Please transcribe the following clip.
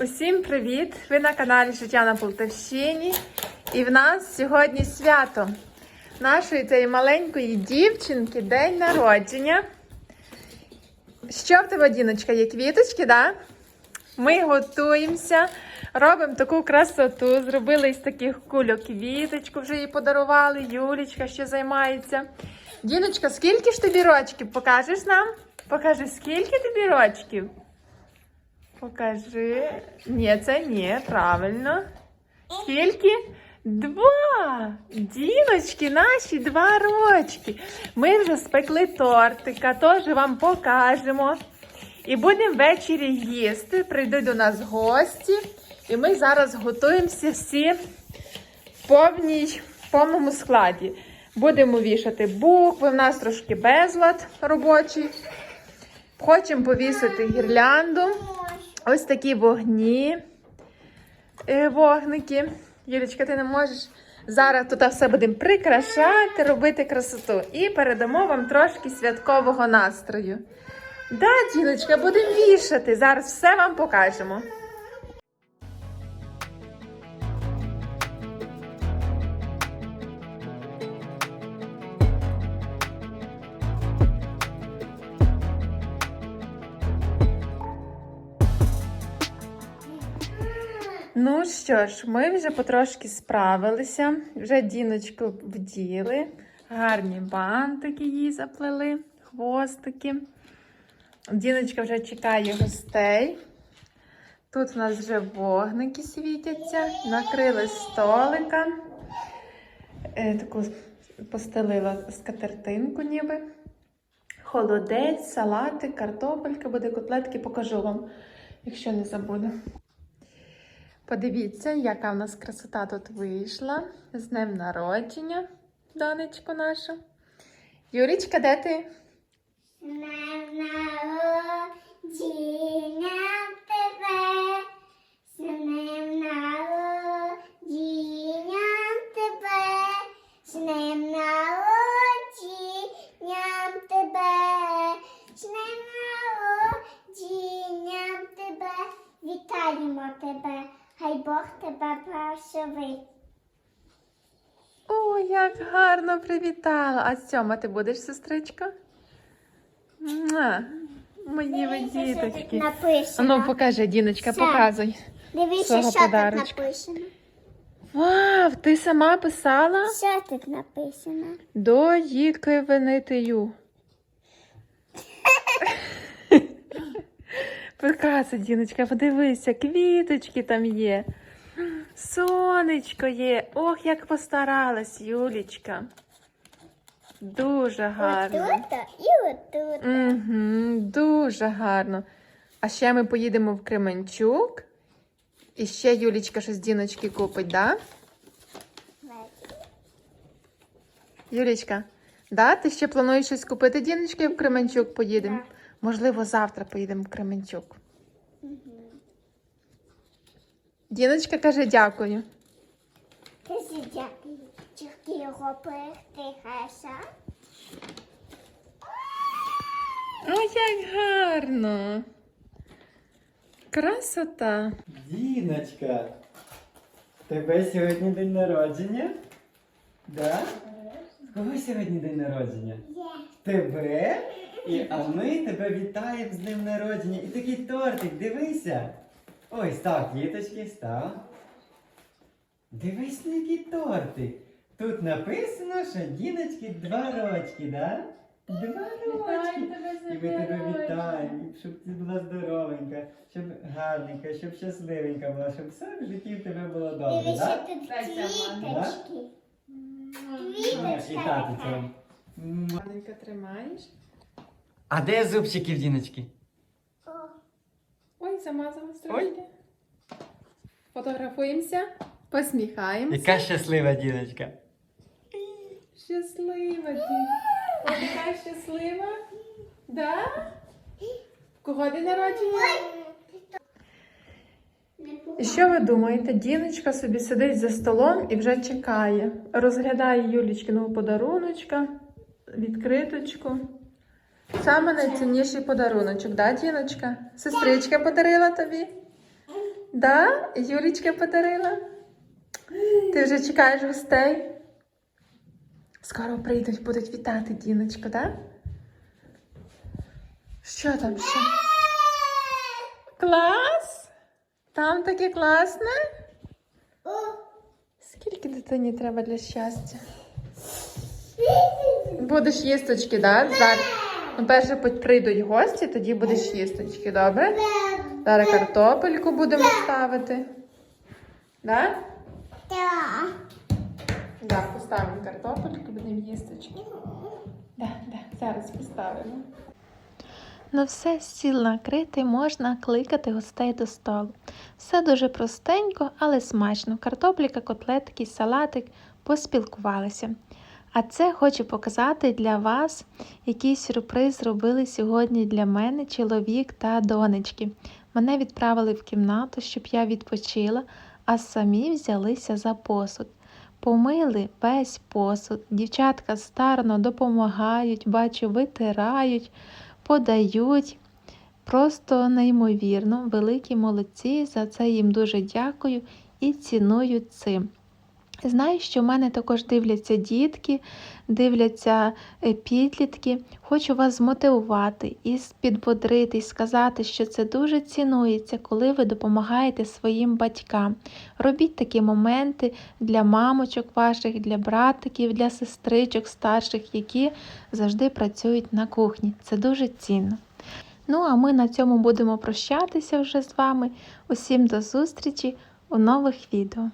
Усім привіт! Ви на каналі Життя на Полтавщині. І в нас сьогодні свято нашої цієї маленької дівчинки день народження. Що в тебе, Діночка, є квіточки, да? Ми готуємося, робимо таку красоту. Зробили із таких кульок квіточку, вже їй подарували. Юлічка ще займається. Діночка, скільки ж тобі рочків? Покажеш нам? Покажи, скільки тобі рочків? Покажи. Ні, це ні, правильно. Скільки? Два! Діночки наші два рочки. Ми вже спекли тортика, теж вам покажемо. І будемо ввечері їсти. Прийдуть до нас гості. І ми зараз готуємося всі в повній, повному складі. Будемо вішати букви, в нас трошки безлад робочий. Хочемо повісити гірлянду. Ось такі вогні, е, вогники. Юлічка, ти не можеш. Зараз тут все будемо прикрашати, робити красоту. І передамо вам трошки святкового настрою. Да, Діночка, будемо вішати. Зараз все вам покажемо. Ну що ж, ми вже потрошки справилися. Вже діночку вділи. Гарні бантики їй заплели, хвостики. Діночка вже чекає гостей. Тут у нас вже вогники світяться, накрили столика. Е, таку постелила скатертинку ніби. Холодець, салати, картопелька, буде котлетки, покажу вам, якщо не забуду. Подивіться, яка в нас красота тут вийшла. З днем народження, донечку нашу. Юрічка, де ти? Днем народження тебе, з днем народження тебе, з днем народження тебе, з днем народження тебе, вітаємо тебе, хай Бог тебе. О, як гарно привітала. А Сьома, ти будеш, сестричка? Муа, Мої ви діточки. Ну, покажи, Діночка, Все. показуй. Дивіться, свого що тут написано. Вау, ти сама писала? Що тут написано? До їки венитию. Прекрасно, Діночка, подивися, квіточки там є. Сонечко є. Ох, як постаралась, Юлічка. Дуже гарно. Отут і отут. Угу, дуже гарно. А ще ми поїдемо в Кременчук. І ще Юлічка щось Діночки купить, да? Юлічка, да? ти ще плануєш щось купити Діночки в Кременчук поїдемо? Можливо, завтра поїдемо в Кременчук. Діночка каже дякую. Кажи дякую. Тільки його прихтихайся. О, як гарно. Красота. Діночка, тебе сьогодні день народження? Да? Кого сьогодні день народження? Є. Тебе? І, а ми тебе вітаємо з днем народження. І такий тортик, дивися. Ой, став квіточки, став. Дивись, на який тортик. Тут написано, що Діночки два рочки, да? Два рочки. І ми тебе вітаємо, щоб ти була здоровенька, щоб гарненька, щоб щасливенька була, щоб все в житті в тебе було добре, Дивіться, так? тут квіточки. І Квіточка тату така. цьому. Маленька, тримаєш. А де зубчики в Діночки? Ой, замазалась трошки. Фотографуємося, посміхаємося. Яка щаслива Діночка. Щаслива. Ой, така щаслива. Да? Кого день народження? що ви думаєте? Діночка собі сидить за столом і вже чекає. Розглядає Юлічкиного подаруночка, відкриточку. Саме найцінніший подаруночок, да, Діночка? Сестричка подарила тобі? Да? Юлічка подарила? Ти вже чекаєш гостей? Скоро прийдуть, будуть вітати Діночку, да? Що там ще? Клас? Там таке класне? Скільки дитині треба для щастя? Будеш їсточки, да? Зараз. Ну, перше прийдуть гості, тоді будеш їсточки, добре? Зараз картопельку будемо ставити. Да? Так. Да, поставимо картопельку, будемо їсточки. Да, да, зараз поставимо. Ну все, стіл накритий, можна кликати гостей до столу. Все дуже простенько, але смачно. Картопліка, котлетки, салатик поспілкувалися. А це хочу показати для вас, який сюрприз зробили сьогодні для мене чоловік та донечки. Мене відправили в кімнату, щоб я відпочила, а самі взялися за посуд. Помили весь посуд. Дівчатка старано допомагають, бачу, витирають, подають. Просто неймовірно, великі молодці. За це їм дуже дякую і ціную цим. Знаю, що в мене також дивляться дітки, дивляться е, підлітки. Хочу вас змотивувати і підбодрити, і сказати, що це дуже цінується, коли ви допомагаєте своїм батькам. Робіть такі моменти для мамочок ваших, для братиків, для сестричок старших, які завжди працюють на кухні. Це дуже цінно. Ну, а ми на цьому будемо прощатися вже з вами. Усім до зустрічі у нових відео.